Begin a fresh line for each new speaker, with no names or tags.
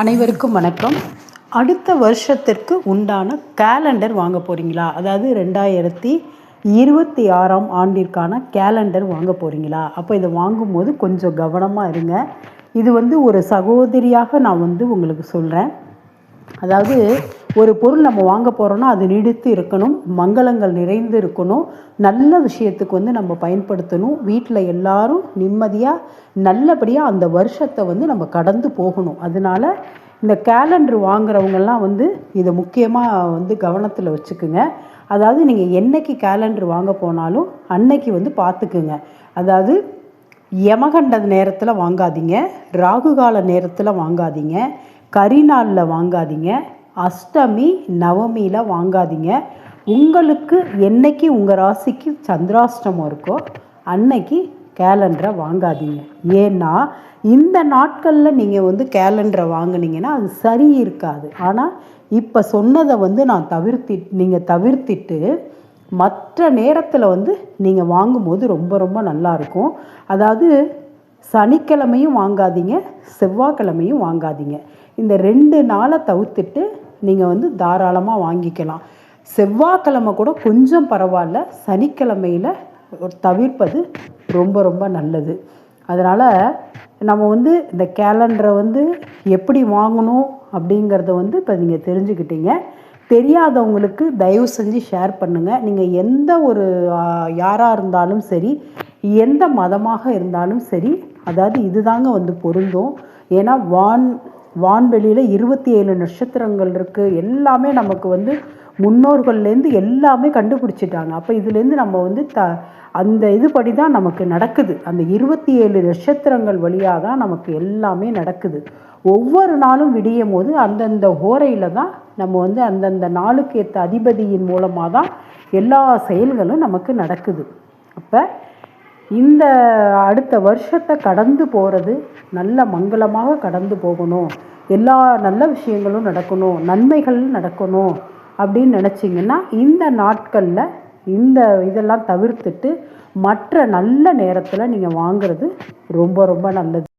அனைவருக்கும் வணக்கம். அடுத்த வருஷத்திற்கு உண்டான கேலண்டர் வாங்க போகிறீங்களா அதாவது ரெண்டாயிரத்தி இருபத்தி ஆறாம் ஆண்டிற்கான கேலண்டர் வாங்க போகிறீங்களா அப்போ இதை வாங்கும்போது கொஞ்சம் கவனமாக இருங்க. இது வந்து ஒரு சகோதரியாக நான் வந்து உங்களுக்கு சொல்கிறேன் அதாவது ஒரு பொருள் நம்ம வாங்க போகிறோன்னா அது நீடித்து இருக்கணும் மங்களங்கள் நிறைந்து இருக்கணும். நல்ல விஷயத்துக்கு வந்து நம்ம பயன்படுத்தணும். வீட்டில் எல்லாரும் நிம்மதியாக நல்லபடியாக அந்த வருஷத்தை வந்து நம்ம கடந்து போகணும். அதனால இந்த கேலண்டர் வாங்குறவங்கெல்லாம் வந்து இதை முக்கியமாக வந்து கவனத்தில் வச்சுக்குங்க. அதாவது நீங்கள் என்னைக்கு கேலண்டர் வாங்க போனாலும் அன்னைக்கு வந்து பார்த்துக்குங்க. அதாவது யமகண்ட நேரத்தில் வாங்காதீங்க. ராகுகால நேரத்தில் வாங்காதீங்க. கரிநாளில் வாங்காதீங்க. அஷ்டமி நவமியில் வாங்காதீங்க. உங்களுக்கு என்னைக்கு உங்கள் ராசிக்கு சந்திராஷ்டமம் இருக்கோ அன்னைக்கு கேலண்டரை வாங்காதீங்க. ஏன்னா இந்த நாட்களில் நீங்கள் வந்து கேலண்டரை வாங்குனீங்கன்னா அது சரி இருக்காது. ஆனால் இப்போ சொன்னதை வந்து நான் தவிர்த்தி நீங்கள் தவிர்த்திட்டு மற்ற நேரத்தில் வந்து நீங்கள் வாங்கும்போது ரொம்ப ரொம்ப நல்லாயிருக்கும் அதாவது சனிக்கிழமையும் வாங்காதீங்க செவ்வாய்க்கிழமையும் வாங்காதீங்க. இந்த ரெண்டு நாளை தவிர்த்துட்டு நீங்கள் வந்து தாராளமாக வாங்கிக்கலாம். செவ்வாய்க்கிழமை கூட கொஞ்சம் பரவாயில்ல. சனிக்கிழமையில் தவிர்ப்பது ரொம்ப ரொம்ப நல்லது. அதனால் நம்ம வந்து இந்த கேலண்டரை வந்து எப்படி வாங்கணும் அப்படிங்கிறத வந்து இப்போ நீங்கள் தெரிஞ்சுக்கிட்டீங்க. தெரியாதவங்களுக்கு தயவு செஞ்சு ஷேர் பண்ணுங்கள் நீங்கள் எந்த ஒரு யாராக இருந்தாலும் சரி எந்த மதமாக இருந்தாலும் சரி அதாவது இதுதாங்க வந்து பொருந்தும். ஏன்னா வான் வான்வெளியில் இருபத்தி ஏழு நட்சத்திரங்கள் இருக்குது எல்லாமே நமக்கு வந்து முன்னோர்கள்லேருந்து எல்லாமே கண்டுபிடிச்சிட்டாங்க. அப்போ இதுலேருந்து நம்ம வந்து த அந்த இதுபடி தான் நமக்கு நடக்குது. அந்த இருபத்தி ஏழு நட்சத்திரங்கள் வழியாக தான் நமக்கு எல்லாமே நடக்குது. ஒவ்வொரு நாளும் விடியும் போது அந்தந்த ஓரையில் தான் நம்ம வந்து அந்தந்த நாளுக்கு ஏற்ற அதிபதியின் மூலமாக தான் எல்லா செயல்களும் நமக்கு நடக்குது. அப்போ இந்த அடுத்த வருஷத்தை கடந்து போகிறது நல்ல மங்களமாக கடந்து போகணும். எல்லா நல்ல விஷயங்களும் நடக்கணும். நன்மைகள் நடக்கணும் அப்படின்னு நினச்சிங்கன்னா இந்த நாட்களில் இந்த இதெல்லாம் தவிர்த்துட்டு மற்ற நல்ல நேரத்தில் நீங்கள் வாங்கிறது ரொம்ப ரொம்ப நல்லது.